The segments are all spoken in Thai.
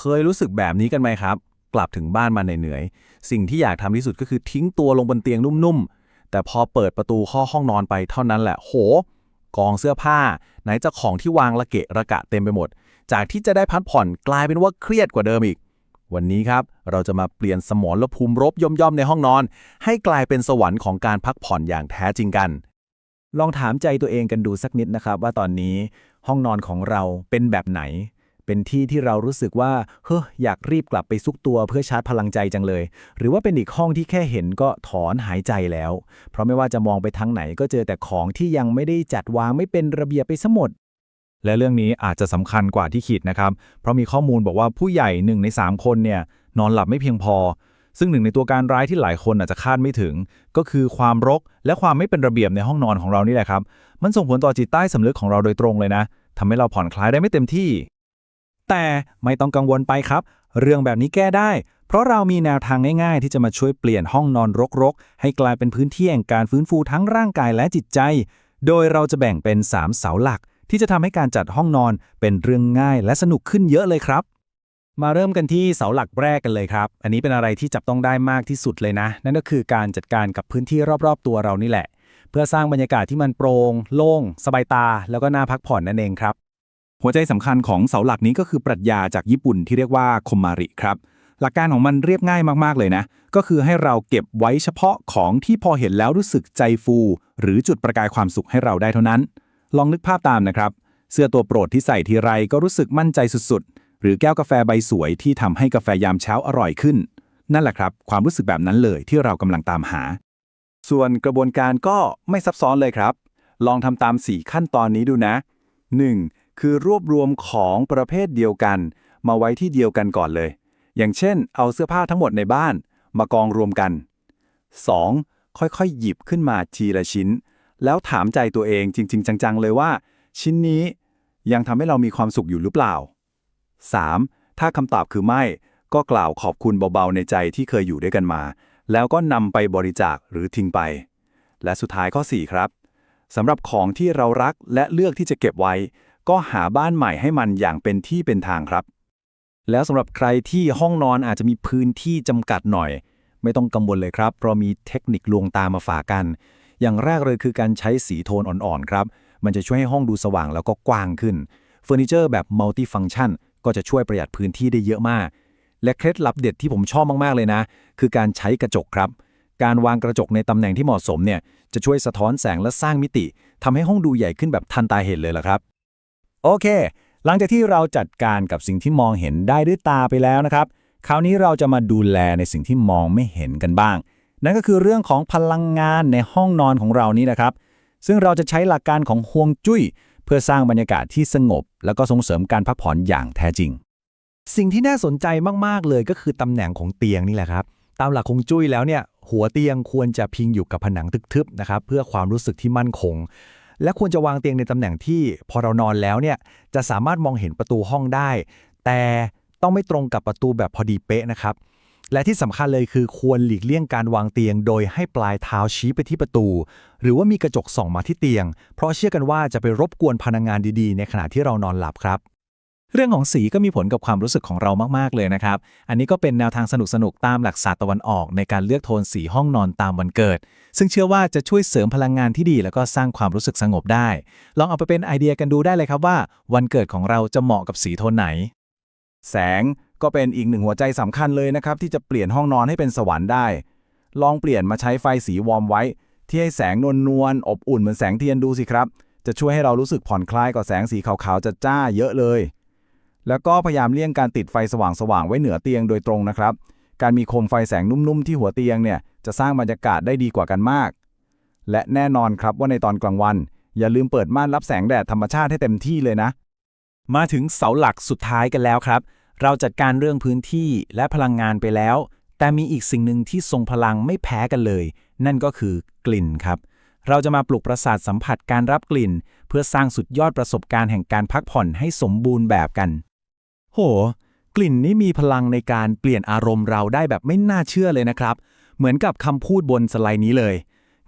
เคยรู้สึกแบบนี้กันไหมครับ กลับถึงบ้านมาเหนื่อยๆสิ่งที่อยากทำที่สุดก็คือทิ้งตัวลงบนเตียงนุ่มๆ แต่พอเปิดประตูข้อห้องนอนไปเท่านั้นแหละ โห กองเสื้อผ้า ไหนจะของที่วางระเกะระกะเต็มไปหมด จากที่จะได้พักผ่อนกลายเป็นว่าเครียดกว่าเดิมอีก วันนี้ครับ เราจะมาเปลี่ยนสมรภูมิรบย่อมๆในห้องนอน ให้กลายเป็นสวรรค์ของการพักผ่อนอย่างแท้จริงกัน ลองถามใจตัวเองกันดูสักนิดนะครับ ว่าตอนนี้ห้องนอนของเราเป็นแบบไหน เป็นที่ที่เรารู้สึกว่าเฮ้ยอยากรีบกลับไปซุกตัวเพื่อชาร์จพลังใจจังเลย หรือว่าเป็นอีกห้องที่แค่เห็นก็ถอนหายใจแล้ว เพราะไม่ว่าจะมองไปทางไหนก็เจอแต่ของที่ยังไม่ได้จัดวางไม่เป็นระเบียบไปซะหมดและเรื่องนี้อาจจะสำคัญกว่าที่คิดนะครับ เพราะมีข้อมูลบอกว่าผู้ใหญ่1ใน 3 คนเนี่ยนอนหลับไม่เพียงพอ ซึ่งหนึ่งในตัวการร้ายที่หลายคนอาจจะคาดไม่ถึง ก็คือความรกและความไม่เป็นระเบียบในห้องนอนของเรานี่แหละครับ มันส่งผลต่อจิตใต้สำนึกของเราโดยตรงเลยนะทำให้เราผ่อนคลายได้ไม่เต็มที่ แต่ไม่ต้องกังวลไปครับ เรื่องแบบนี้แก้ได้ เพราะเรามีแนวทางง่ายๆ ที่จะมาช่วยเปลี่ยนห้องนอนรกๆ ให้กลายเป็นพื้นที่แห่งการฟื้นฟูทั้งร่างกายและจิตใจ โดยเราจะแบ่งเป็น 3 เสาหลัก ที่จะทำให้การจัดห้องนอนเป็นเรื่องง่ายและสนุกขึ้นเยอะเลยครับมาเริ่มกันที่เสาหลักแรกกันเลยครับ อันนี้เป็นอะไรที่จับต้องได้มากที่สุดเลยนะ นั่นก็คือการจัดการกับพื้นที่รอบๆ ตัวเรานี่แหละ เพื่อสร้างบรรยากาศที่มันโปร่งโล่ง สบายตา แล้วก็น่าพักผ่อนนั่นเองครับ หัวใจสำคัญของเสาหลักนี้ก็คือปรัชญาจากญี่ปุ่นที่เรียกว่าคมมาริครับ หลักการของมันเรียบง่ายมากๆเลยนะ ก็คือให้เราเก็บไว้เฉพาะของที่พอเห็นแล้วรู้สึกใจฟู หรือจุดประกายความสุขให้เราได้เท่านั้น ลองนึกภาพตามนะครับ เสื้อตัวโปรดที่ใส่ทีไรก็รู้สึกมั่นใจสุดๆ หรือแก้วกาแฟใบสวยที่ทำให้กาแฟยามเช้าอร่อยขึ้น นั่นแหละครับ ความรู้สึกแบบนั้นเลยที่เรากำลังตามหา ส่วนกระบวนการก็ไม่ซับซ้อนเลยครับ ลองทำตาม 4 ขั้นตอนนี้ดูนะ 1. คือรวบรวมของประเภทเดียวกัน มาไว้ที่เดียวกันก่อนเลย อย่างเช่น เอาเสื้อผ้าทั้งหมดในบ้าน มากองรวมกัน 2. ค่อยๆ หยิบขึ้นมาทีละชิ้น แล้วถามใจตัวเองจริง ๆ จังๆ เลยว่า ชิ้นนี้ยังทำให้เรามีความสุขอยู่หรือเปล่า 3. ถ้าคำตอบคือไม่ ก็กล่าวขอบคุณเบาๆในใจที่เคยอยู่ด้วยกันมา แล้วก็นำไปบริจาคหรือทิ้งไป และสุดท้ายข้อ 4 ครับสำหรับของที่เรารักและเลือกที่จะเก็บไว้ ก็หาบ้านใหม่ให้มันอย่างเป็นที่เป็นทางครับ แล้วสำหรับใครที่ห้องนอนอาจจะมีพื้นที่จำกัดหน่อย ไม่ต้องกังวลเลยครับ เพราะมีเทคนิคลวงตามาฝากกัน อย่างแรกเลยคือการใช้สีโทนอ่อนๆครับ มันจะช่วยให้ห้องดูสว่างแล้วก็กว้างขึ้นเฟอร์นิเจอร์แบบมัลติฟัง c t ชันก็จะช่วยประหยัดพื้นที่ได้เยอะมาก และเคล็ดลับเด็ดที่ผมชอบมากๆเลยนะ คือการใช้กระจกครับ การวางกระจกในตำแหน่งที่เหมาะสมเนี่ยจะช่วยสะท้อนแสงและสร้างมิติทำให้ห้องดูใหญ่ขึ้นแบบทันตาเห็นเลยล่ะครับ โอเค หลังจากที่เราจัดการกับสิ่งที่มองเห็นได้ด้วยตาไปแล้วนะครับ คราวนี้เราจะมาดูแลในสิ่งที่มองไม่เห็นกันบ้าง นั่นก็คือเรื่องของพลังงานในห้องนอนของเรานี่นะครับ ซึ่งเราจะใช้หลักการของฮวงจุ้ย เพื่อสร้างบรรยากาศที่สงบ แล้วก็ส่งเสริมการพักผ่อนอย่างแท้จริง สิ่งที่น่าสนใจมาก ๆ เลยก็คือตำแหน่งของเตียงนี่แหละครับ ตามหลักฮวงจุ้ยแล้วเนี่ยหัวเตียงควรจะพิงอยู่กับผนังทึบๆนะครับเพื่อความรู้สึกที่มั่นคง และควรจะวางเตียงในตำแหน่งที่พอเรานอนแล้วเนี่ยจะสามารถมองเห็นประตูห้องได้ แต่ต้องไม่ตรงกับประตูแบบพอดีเป๊ะนะครับ และที่สำคัญเลยคือควรหลีกเลี่ยงการวางเตียง โดยให้ปลายเท้าชี้ไปที่ประตู หรือว่ามีกระจกส่องมาที่เตียง เพราะเชื่อกันว่าจะไปรบกวนพลังงานดีๆ ในขณะที่เรานอนหลับครับ เรื่องของสีก็มีผลกับความรู้สึกของเรามากๆเลยนะครับ อันนี้ก็เป็นแนวทางสนุกๆ ตามหลักศาสตร์ตะวันออก ในการเลือกโทนสีห้องนอนตามวันเกิด ซึ่งเชื่อว่าจะช่วยเสริมพลังงานที่ดี แล้วก็สร้างความรู้สึกสงบได้ ลองเอาไปเป็นไอเดียกันดูได้เลยครับว่า วันเกิดของเราจะเหมาะกับสีโทนไหน แสงก็เป็นอีกหนึ่งหัวใจสำคัญเลยนะครับที่จะเปลี่ยนห้องนอนให้เป็นสวรรค์ได้ ลองเปลี่ยนมาใช้ไฟสีวอร์มไว้ ที่ให้แสงนวลนวลๆอบอุ่นเหมือนแสงเทียนดูสิครับ จะช่วยให้เรารู้สึกผ่อนคลายกว่าแสงสีขาวๆจะจ้าเยอะเลย แล้วก็พยายามเลี่ยงการติดไฟสว่างๆไว้เหนือเตียงโดยตรงนะครับ การมีโคมไฟแสงนุ่มๆที่หัวเตียงเนี่ยจะสร้างบรรยากาศได้ดีกว่ากันมาก และแน่นอนครับว่าในตอนกลางวัน อย่าลืมเปิดม่านรับแสงแดดธรรมชาติให้เต็มที่เลยนะ มาถึงเสาหลักสุดท้ายกันแล้วครับ เราจัดการเรื่องพื้นที่และพลังงานไปแล้ว แต่มีอีกสิ่งหนึ่งที่ทรงพลังไม่แพ้กันเลย นั่นก็คือกลิ่นครับ เราจะมาปลุกประสาทสัมผัสการรับกลิ่น เพื่อสร้างสุดยอดประสบการณ์แห่งการพักผ่อนให้สมบูรณ์แบบกัน โห กลิ่นนี้มีพลังในการเปลี่ยนอารมณ์เราได้แบบไม่น่าเชื่อเลยนะครับ เหมือนกับคำพูดบนสไลด์นี้เลย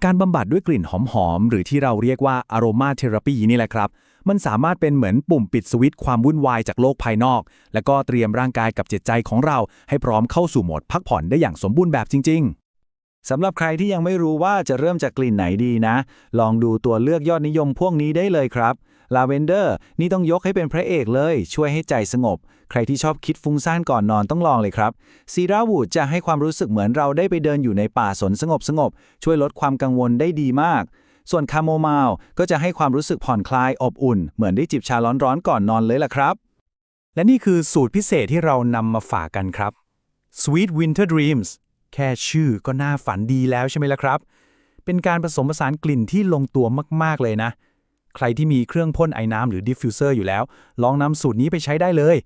การบำบัดด้วยกลิ่นหอมๆ หรือที่เราเรียกว่า aroma therapy นี่แหละครับ มันสามารถเป็นเหมือนปุ่มปิดสวิตช์ความวุ่นวายจากโลกภายนอก แล้วก็เตรียมร่างกายกับจิตใจของเรา ให้พร้อมเข้าสู่โหมดพักผ่อนได้อย่างสมบูรณ์แบบจริง ๆสำหรับใครที่ยังไม่รู้ว่าจะเริ่มจากกลิ่นไหนดีนะ ลองดูตัวเลือกยอดนิยมพวกนี้ได้เลยครับ ลาเวนเดอร์นี่ต้องยกให้เป็นพระเอกเลย ช่วยให้ใจสงบ ใครที่ชอบคิดฟุ้งซ่านก่อนนอนต้องลองเลยครับซีราวูดจะให้ความรู้สึกเหมือนเราได้ไปเดินอยู่ในป่าสนสงบสงบๆช่วยลดความกังวลได้ดีมาก ส่วนคาโมไมล์ก็จะให้ความรู้สึกผ่อนคลายอบอุ่น เหมือนได้จิบชาร้อนๆก่อนนอนเลยล่ะครับ และนี่คือสูตรพิเศษที่เรานำมาฝากกันครับ Sweet Winter Dreams แค่ชื่อก็น่าฝันดีแล้วใช่ไหมล่ะครับ เป็นการผสมผสานกลิ่นที่ลงตัวมาก ๆ เลยนะ ใครที่มีเครื่องพ่นไอ้น้ำหรือ diffuser อยู่แล้ว ลองนำสูตรนี้ไปใช้ได้เลย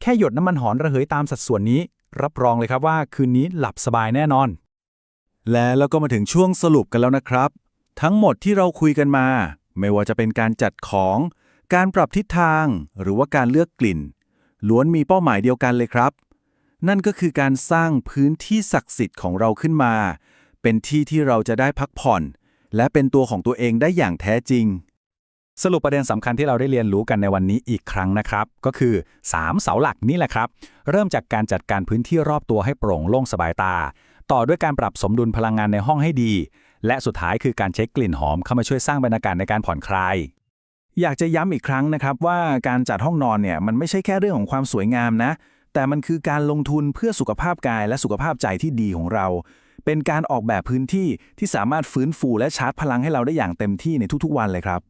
แค่หยดน้ำมันหอมระเหยตามสัดส่วนนี้ รับรองเลยครับว่าคืนนี้หลับสบายแน่นอน และแล้วก็มาถึงช่วงสรุปกันแล้วนะครับ ทั้งหมดที่เราคุยกันมา ไม่ว่าจะเป็นการจัดของ การปรับทิศทาง หรือว่าการเลือกกลิ่น ล้วนมีเป้าหมายเดียวกันเลยครับ นั่นก็คือการสร้างพื้นที่ศักดิ์สิทธิ์ของเราขึ้นมา เป็นที่ที่เราจะได้พักผ่อน และเป็นตัวของตัวเองได้อย่างแท้จริง สรุปประเด็นสำคัญที่เราได้เรียนรู้กันในวันนี้อีกครั้งนะครับ ก็คือ 3 เสาหลักนี่แหละครับ เริ่มจากการจัดการพื้นที่รอบตัวให้โปร่งโล่งสบายตา ต่อด้วยการปรับสมดุลพลังงานในห้องให้ดี และสุดท้ายคือการเช็คกลิ่นหอมเข้ามาช่วยสร้างบรรยากาศในการผ่อนคลาย อยากจะย้ำอีกครั้งนะครับว่าการจัดห้องนอนเนี่ยมันไม่ใช่แค่เรื่องของความสวยงามนะ แต่มันคือการลงทุนเพื่อสุขภาพกายและสุขภาพใจที่ดีของเรา เป็นการออกแบบพื้นที่ที่สามารถฟื้นฟูและชาร์จพลังให้เราได้อย่างเต็มที่ในทุกๆ วันเลยครับ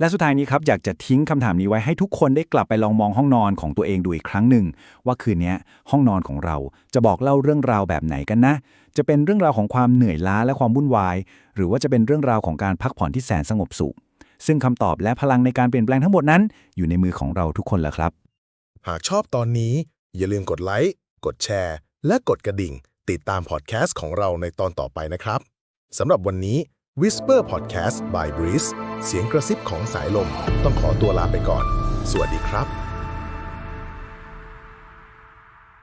และสุดท้ายนี้ครับอยากจะทิ้งคำถามนี้ไว้ให้ทุกคนได้กลับไปลองมองห้องนอนของตัวเองดูอีกครั้งหนึ่ง ว่าคืนนี้ห้องนอนของเราจะบอกเล่าเรื่องราวแบบไหนกันนะ จะเป็นเรื่องราวของความเหนื่อยล้าและความวุ่นวาย หรือว่าจะเป็นเรื่องราวของการพักผ่อนที่แสนสงบสุข ซึ่งคำตอบและพลังในการเปลี่ยนแปลงทั้งหมดนั้น อยู่ในมือของเราทุกคนแหละครับ หากชอบตอนนี้ อย่าลืมกดไลค์กดแชร์ และกดกระดิ่ง ติดตามพอดแคสต์ของเราในตอนต่อไปนะครับสำหรับวันนี้ Whisper Podcast by Breeze เสียงกระซิบของสายลม ต้องขอตัวลาไปก่อน สวัสดีครับ